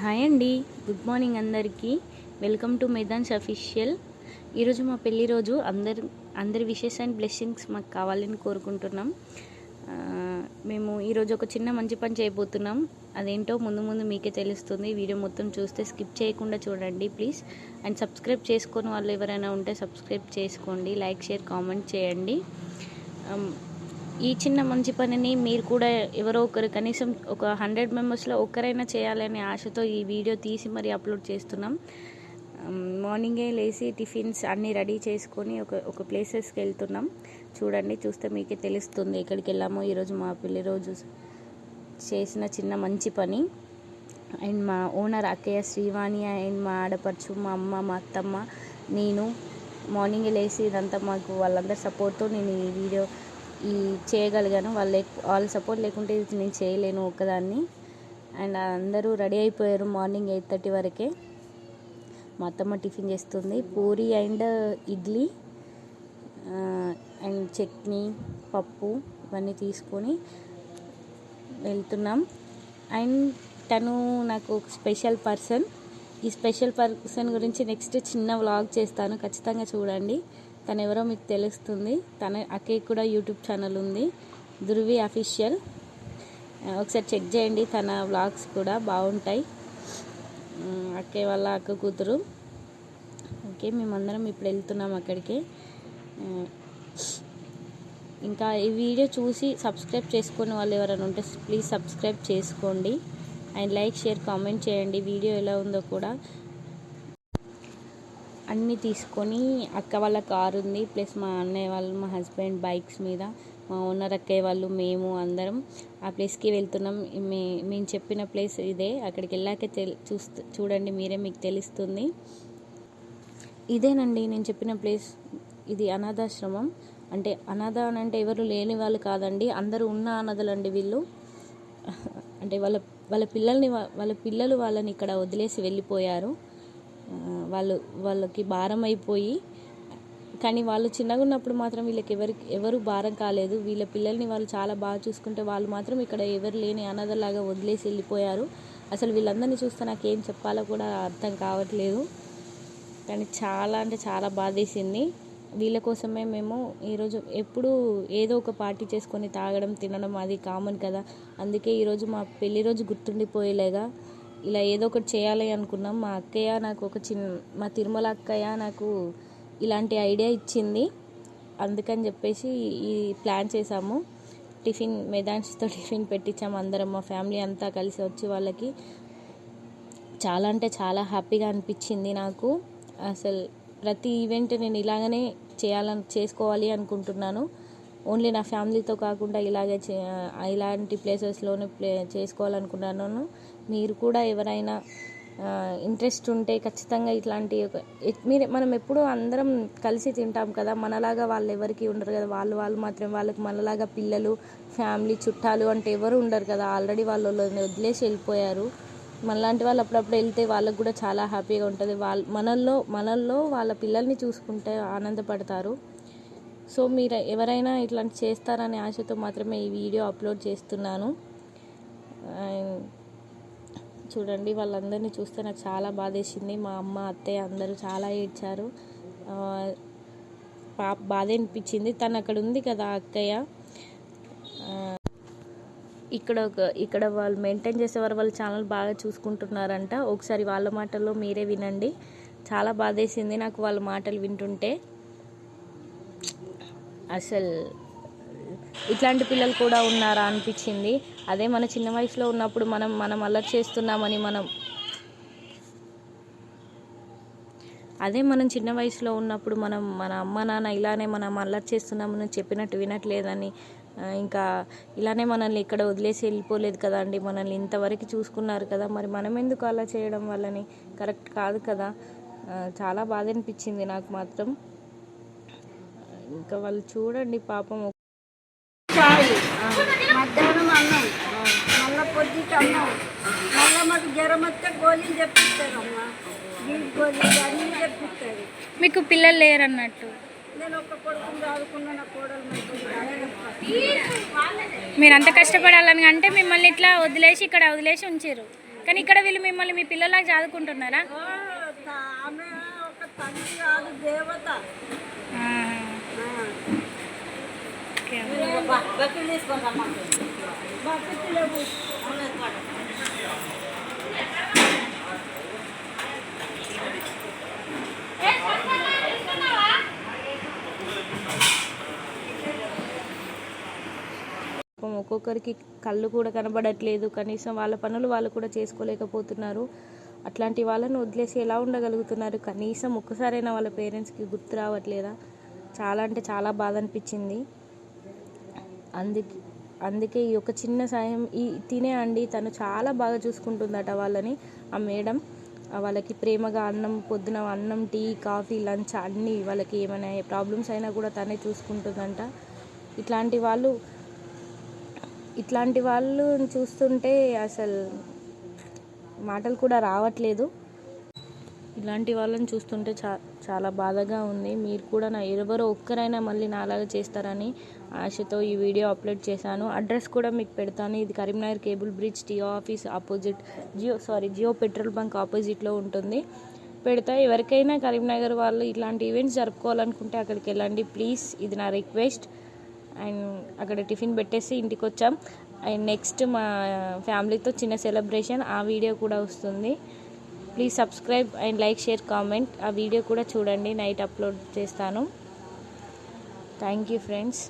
Hi అండి. Good morning అందరికీ. Welcome to Maidans official. ఈరోజు మా పెళ్ళి రోజు. అందరి అందరి విషెస్ అండ్ బ్లెస్సింగ్స్ మాకు కావాలని కోరుకుంటున్నాం. మేము ఈరోజు ఒక చిన్న మంచి పని చేయబోతున్నాం. అదేంటో ముందు ముందు మీకే తెలుస్తుంది. వీడియో మొత్తం చూస్తే స్కిప్ చేయకుండా చూడండి ప్లీజ్. అండ్ సబ్స్క్రైబ్ చేసుకొని వాళ్ళు ఎవరైనా ఉంటే సబ్స్క్రైబ్ చేసుకోండి. లైక్ షేర్ కామెంట్ చేయండి. ఈ చిన్న మంచి పనిని మీరు కూడా ఎవరో ఒకరు కనీసం ఒక హండ్రెడ్ మెంబర్స్లో ఒక్కరైనా చేయాలనే ఆశతో ఈ వీడియో తీసి మరి అప్లోడ్ చేస్తున్నాం. మార్నింగే లేచి టిఫిన్స్ అన్నీ రెడీ చేసుకొని ఒక ఒక ప్లేసెస్కి వెళ్తున్నాం. చూడండి చూస్తే మీకే తెలుస్తుంది ఎక్కడికి వెళ్ళామో. ఈరోజు మా పెళ్ళి రోజు చేసిన చిన్న మంచి పని. అండ్ మా ఓనర్ అక్కయ్య శ్రీవాణి అండ్ మా ఆడపడుచు మా అమ్మ మా అత్తమ్మ నేను మార్నింగ్ లేచి ఇదంతా మాకు వాళ్ళందరి సపోర్ట్తో నేను ఈ వీడియో ఈ చేయగలిగాను. వాళ్ళ వాళ్ళ సపోర్ట్ లేకుంటే ఇది నేను చేయలేను ఒక్కదాన్ని. అండ్ అందరూ రెడీ అయిపోయారు మార్నింగ్ ఎయిట్ థర్టీ వరకే. మా అత్తమ్మ టిఫిన్ చేస్తుంది. పూరి అండ్ ఇడ్లీ అండ్ చట్నీ పప్పు ఇవన్నీ తీసుకొని వెళ్తున్నాం. అండ్ తను నాకు ఒక స్పెషల్ పర్సన్. ఈ స్పెషల్ పర్సన్ గురించి నెక్స్ట్ చిన్న వ్లాగ్ చేస్తాను. ఖచ్చితంగా చూడండి. తను ఎవరో మీకు తెలుస్తుంది. తన అక్కయ్య కూడా యూట్యూబ్ ఛానల్ ఉంది. ధృవి అఫీషియల్. ఒకసారి చెక్ చేయండి తన వ్లాగ్స్ కూడా బాగుంటాయి. అక్కే అక్కయ్య వాళ్ళ అక్క కూతురు. ఓకే మేమందరం ఇప్పుడు వెళ్తున్నాం అక్కడికి. ఇంకా ఈ వీడియో చూసి సబ్స్క్రైబ్ చేసుకునే వాళ్ళు ఎవరైనా ఉంటే ప్లీజ్ సబ్స్క్రైబ్ చేసుకోండి. అండ్ లైక్ షేర్ కామెంట్ చేయండి. వీడియో ఎలా ఉందో కూడా. అన్నీ తీసుకొని అక్క వాళ్ళ కారు ఉంది. ప్లస్ మా అన్నయ్య వాళ్ళు మా హస్బెండ్ బైక్స్ మీద మా ఓనర్ అక్కయ్య వాళ్ళు మేము అందరం ఆ ప్లేస్కి వెళ్తున్నాం. మే మేము చెప్పిన ప్లేస్ ఇదే. అక్కడికి వెళ్ళాకే తెల్ చూస్తూ చూడండి మీరే మీకు తెలుస్తుంది. ఇదేనండి నేను చెప్పిన ప్లేస్ ఇది అనాథాశ్రమం. అంటే అనాథ అని అంటే ఎవరు లేని వాళ్ళు కాదండి. అందరూ ఉన్న అనాథలండి వీళ్ళు. అంటే వాళ్ళ వాళ్ళ పిల్లల్ని వాళ్ళ పిల్లలు వాళ్ళని ఇక్కడ వదిలేసి వెళ్ళిపోయారు. వాళ్ళు వాళ్ళకి భారం అయిపోయి కానీ వాళ్ళు చిన్నగా ఉన్నప్పుడు మాత్రం వీళ్ళకి ఎవరికి ఎవరు భారం కాలేదు. వీళ్ళ పిల్లల్ని వాళ్ళు చాలా బాగా చూసుకుంటే వాళ్ళు మాత్రం ఇక్కడ ఎవరు లేని అనాథలాగా వదిలేసి వెళ్ళిపోయారు. అసలు వీళ్ళందరినీ చూస్తే నాకేం చెప్పాలో కూడా అర్థం కావట్లేదు. కానీ చాలా అంటే చాలా బాధేసింది. వీళ్ళ కోసమే మేము ఈరోజు ఎప్పుడు ఏదో ఒక పార్టీ చేసుకొని తాగడం తినడం అది కామన్ కదా. అందుకే ఈరోజు మా పెళ్ళి రోజు గుర్తుండిపోయేలాగా ఇలా ఏదో ఒకటి చేయాలి అనుకున్నాం. మా అక్కయ్య నాకు ఒక చిన్న మా తిరుమల అక్కయ్య నాకు ఇలాంటి ఐడియా ఇచ్చింది. అందుకని చెప్పేసి ఈ ప్లాన్ చేసాము టిఫిన్ మెదాన్స్తో టిఫిన్ పెట్టించాము అందరం మా ఫ్యామిలీ అంతా కలిసి వచ్చి వాళ్ళకి. చాలా అంటే చాలా హ్యాపీగా అనిపించింది నాకు. అసలు ప్రతి ఈవెంట్ నేను ఇలాగనే చేయాలని చేసుకోవాలి అనుకుంటున్నాను. ఓన్లీ నా ఫ్యామిలీతో కాకుండా ఇలాగే చే ఇలాంటి ప్లేసెస్లోనే ప్లే చేసుకోవాలనుకుంటున్నాను మీరు కూడా ఎవరైనా ఇంట్రెస్ట్ ఉంటే ఖచ్చితంగా ఇట్లాంటి ఒక మీరు మనం ఎప్పుడూ అందరం కలిసి తింటాం కదా. మనలాగా వాళ్ళు ఎవరికి ఉండరు కదా. వాళ్ళు వాళ్ళు మాత్రమే వాళ్ళకి మనలాగా పిల్లలు ఫ్యామిలీ చుట్టాలు అంటే ఎవరు ఉండరు కదా. ఆల్రెడీ వాళ్ళు వాళ్ళని వదిలేసి వెళ్ళిపోయారు. మనలాంటి వాళ్ళు అప్పుడప్పుడు వెళ్తే వాళ్ళకు కూడా చాలా హ్యాపీగా ఉంటుంది. వాళ్ళ మనల్లో మనల్లో వాళ్ళ పిల్లల్ని చూసుకుంటే ఆనందపడతారు. సో మీరు ఎవరైనా ఇట్లాంటి చేస్తారనే ఆశతో మాత్రమే ఈ వీడియో అప్లోడ్ చేస్తున్నాను. అండ్ చూడండి వాళ్ళందరినీ చూస్తే నాకు చాలా బాధేసింది. మా అమ్మ అత్తయ్య అందరూ చాలా ఏడ్చారు. పాప బాధ అనిపించింది. తను అక్కడ ఉంది కదా అక్కయ్య ఇక్కడ ఒక ఇక్కడ వాళ్ళు మెయింటైన్ చేసేవారు వాళ్ళ ఛానల్ బాగా చూసుకుంటున్నారంట. ఒకసారి వాళ్ళ మాటల్లో మీరే వినండి. చాలా బాధేసింది నాకు వాళ్ళ మాటలు వింటుంటే. అసలు ఇట్లాంటి పిల్లలు కూడా ఉన్నారా అనిపించింది. అదే మన చిన్న వయసులో ఉన్నప్పుడు మనం మనం అల్లరి చేస్తున్నామని మనం అదే మనం చిన్న వయసులో ఉన్నప్పుడు మనం మన అమ్మ నాన్న ఇలానే మనం అల్లరి చేస్తున్నామని చెప్పినట్టు వినట్లేదని ఇంకా ఇలానే మనల్ని ఇక్కడ వదిలేసి వెళ్ళిపోలేదు కదండి మనల్ని ఇంతవరకు చూసుకున్నారు కదా. మరి మనం ఎందుకు అలా చేయడం వల్లని? కరెక్ట్ కాదు కదా. చాలా బాధ అనిపించింది నాకు మాత్రం. ఇంకా వాళ్ళు చూడండి పాపం మధ్యాహ్నం అన్నం. మళ్ళా పొద్దుకి అన్నం. మళ్ళా మాకు జ్వరం వస్తే గోళీలు తెప్పిస్తారమ్మా బీట్ గోళీలు అన్నీ తెప్పిస్తారు. మీకు పిల్లలు లేరు అన్నట్టు నేను ఒక కొడుకుని చదువుకున్న నా కోడలు మీరు అంత కష్టపడాలని అంటే మిమ్మల్ని ఇట్లా వదిలేసి ఇక్కడ వదిలేసి ఉంచారు కానీ ఇక్కడ వీళ్ళు మిమ్మల్ని మీ పిల్లలకు చదువుకుంటున్నారా? ఓ, తా- ఆమె ఒక తల్లి కాదు దేవత ఆహా. ఆ. ఓకే. బకెట్లేవు. పాపం ఒక్కొక్కరికి కళ్ళు కూడా కనబడట్లేదు. కనీసం వాళ్ళ పనులు వాళ్ళు కూడా చేసుకోలేకపోతున్నారు. అట్లాంటి వాళ్ళని వదిలేసి ఎలా ఉండగలుగుతున్నారు? కనీసం ఒక్కసారైనా వాళ్ళ పేరెంట్స్కి గుర్తు రావట్లేదా? చాలా అంటే చాలా బాధ అనిపించింది. అందుకే అందుకే ఈ ఒక చిన్న సాయం ఈ తినే అండి తను చాలా బాగా చూసుకుంటుందట వాళ్ళని ఆ మేడం. వాళ్ళకి ప్రేమగా అన్నం పొద్దున అన్నం టీ కాఫీ లంచ్ అన్నీ వాళ్ళకి ఏమైనా ప్రాబ్లమ్స్ అయినా కూడా తనే చూసుకుంటుందంట. ఇట్లాంటి వాళ్ళు ఇట్లాంటి వాళ్ళు చూస్తుంటే అసలు మాటలు కూడా రావట్లేదు. ఇలాంటి వాళ్ళని చూస్తుంటే చా చాలా బాధగా ఉంది. మీరు కూడా నా ఎవరో ఒక్కరైనా మళ్ళీ నాలాగా చేస్తారని ఆశతో ఈ వీడియో అప్లోడ్ చేశాను. అడ్రస్ కూడా మీకు పెడతాను. ఇది Karimnagar cable bridge TO office opposite Jio sorry Jio petrol bunk ఆపోజిట్లో ఉంటుంది. పెడతా. ఎవరికైనా కరీంనగర్ వాళ్ళు ఇలాంటి ఈవెంట్స్ జరుపుకోవాలనుకుంటే అక్కడికి వెళ్ళండి. ప్లీజ్ ఇది నా రిక్వెస్ట్. అండ్ అక్కడ టిఫిన్ పెట్టేసి ఇంటికి వచ్చాం అండ్ నెక్స్ట్ మా ఫ్యామిలీతో చిన్న సెలబ్రేషన్ ఆ వీడియో కూడా వస్తుంది. Please subscribe and like share comment ఆ వీడియో కూడా చూడండి. నైట్ అప్లోడ్ చేస్తాను. Thank you friends